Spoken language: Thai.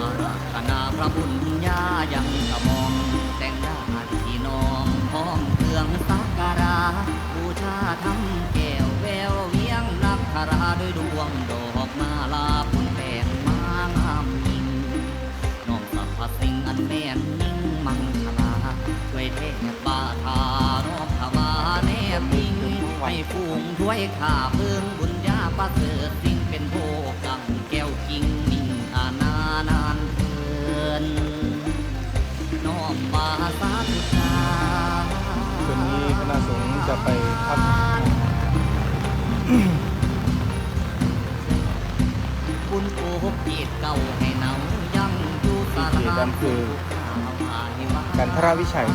อาราธนาพระบุญญายังกระมองแต่งญาติพี่น้องพร้อมเครื่องสักการะบูชาทำแก้วแววเวียงนักคาราด้วยดวงดอกมาลาบุญแปลงมางามยิ่งน้อมสรรพสิ่งอันแน่นนิ่งมังคลาด้วยเทพบาทารอบถวาแนบยิ่งให้ฟูงด้วยข้าเพิ่งบุญ คืนนี้คณะสงฆ์จะไปพักบุญโอ้กีดเก่าให้เนายังอยู่สาที่รานั่นคือกันทรวิชัย